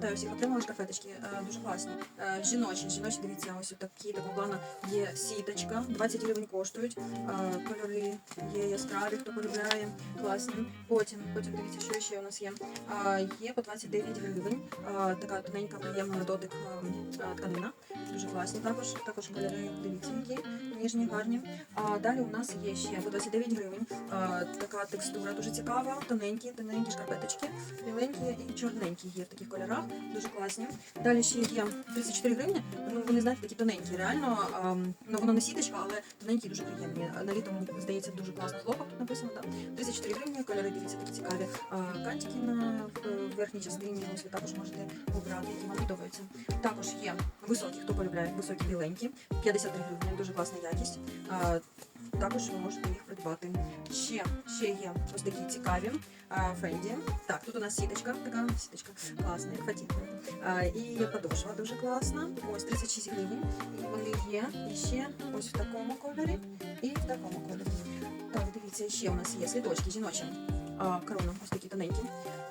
вітаю всіх. Отримали шкарпеточки. Е, Дуже класні. Е, Жіночі, жіночі, дивіться, ось такі такого плану є сіточка. 20 гривень коштують. Е, Кольори є яскраві, хто полюбляє. Класні. Потім, потім дивіться, що ще у нас є. Є по 29 гривень. Така тоненька, приємна на дотик тканина. Дуже класні. Також, також кольори, дивіться, які ніжні, гарні. Далі у нас є ще по 29 гривень. Така текстура дуже цікава. Тоненькі, тоненькі шкарпеточки. Біленькі і чорненькі є в таких кольорах, дуже класні. Далі ще є 34 гривні. Ну вони знаєте, такі тоненькі, реально. ем, ну воно не сіточка, але тоненькі дуже приємні. На літо мені здається дуже класно хлопок тут написано. Да. 34 гривні, кольори дивіться такі цікаві. А, кантики на в верхній частині. Ось ви також можете обрати, які вам подобаються. Також є високі, хто полюбляє високі біленькі, 53 гривні, дуже класна якість. А, також ви можете їх придбати. Ще, ще є ось такі цікаві Фенді. Так, тут у нас сіточка, така сіточка класна, як фатінка. А, і подошва дуже класна. Ось 36 гривень. І вони є і ще ось в такому кольорі і в такому кольорі. Так, дивіться, ще у нас є слідочки жіночі. Корона, ось такі тоненькі.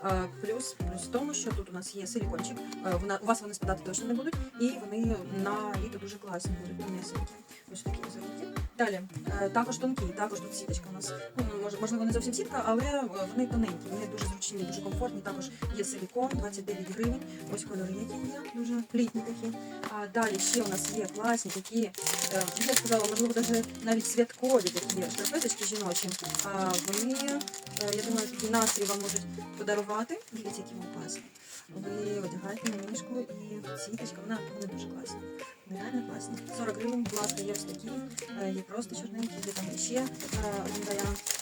А, плюс, плюс в тому, що тут у нас є силікончик. Вона, у вас вони спадати точно не будуть, і вони на літо дуже класні будуть тонесенькі. Ось такі високі. Далі, е, також тонкі, також тут сіточка у нас. Ну, може, можливо, не зовсім сітка, але е, вони тоненькі, вони дуже зручні, дуже комфортні. Також є силікон, 29 гривень. Ось кольори, які є, дуже літні такі. А далі ще у нас є класні такі, е, я сказала, можливо, навіть святкові такі шкарпеточки жіночі. Вони, е, я думаю, такий настрій вам можуть подарувати. Дивіться, які вам класні. Ви одягаєте на ніжку і сіточка, вона вона дуже класна. Нереально реально класні. 40 гривень, будь ласка, є ось такі, е, є просто чорненькі, є там ще е, один варіант.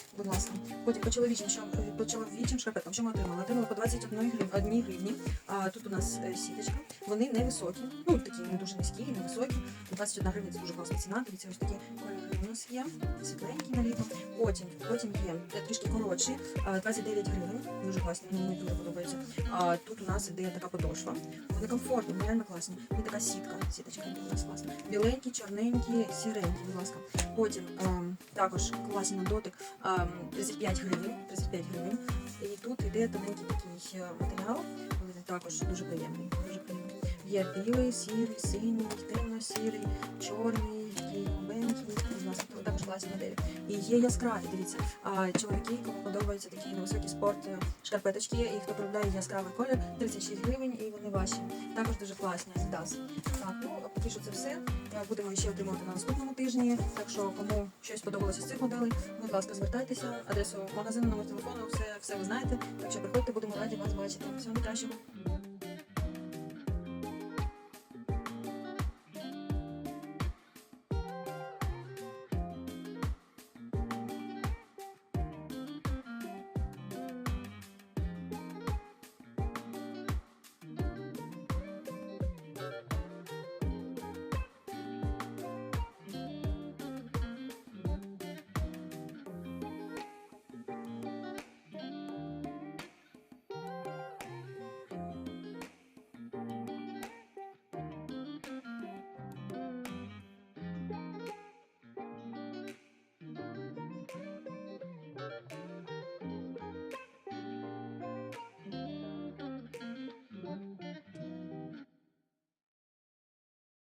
Потім по чоловічим, е, по чоловічим шкарпеткам, що ми отримали? Отримали по 21 гривні, гривні. А тут у нас е, сіточка. Вони не високі, ну такі не дуже низькі, не високі. 21 гривня це дуже класна ціна. Дивіться, ось такі кольори у нас є, світленькі на літо. Потім, потім є е, трішки коротші, е, 29 гривень. Дуже класні, мені дуже подобаються. А тут у нас іде така подошва. Вони комфортні, реально класні. І така сітка, сіточка у нас класна. Біленькі, чорненькі, сіренькі, будь ласка. Потім ем, також класний дотик. ем, 35 гривень, 35 гривень. І тут іде тоненький такий матеріал, також дуже приємний, дуже приємний. Є білий, сірий, синій, темно-сірий, чорний, будь ласка, тут також класні моделі. І є яскраві, дивіться. А чоловіки, кому подобаються такі невисокі спорт е, шкарпеточки, і хто полюбляє яскравий колір, 36 гривень, і вони ваші. Також дуже класні Adidas. Так, ну поки що це все. Е, Будемо ще отримувати на наступному тижні. Так що, кому щось подобалося з цих моделей, будь ласка, звертайтеся. Адресу магазину, номер телефону, все, все ви знаєте. Так що приходьте, будемо раді вас бачити. Всього найкращого.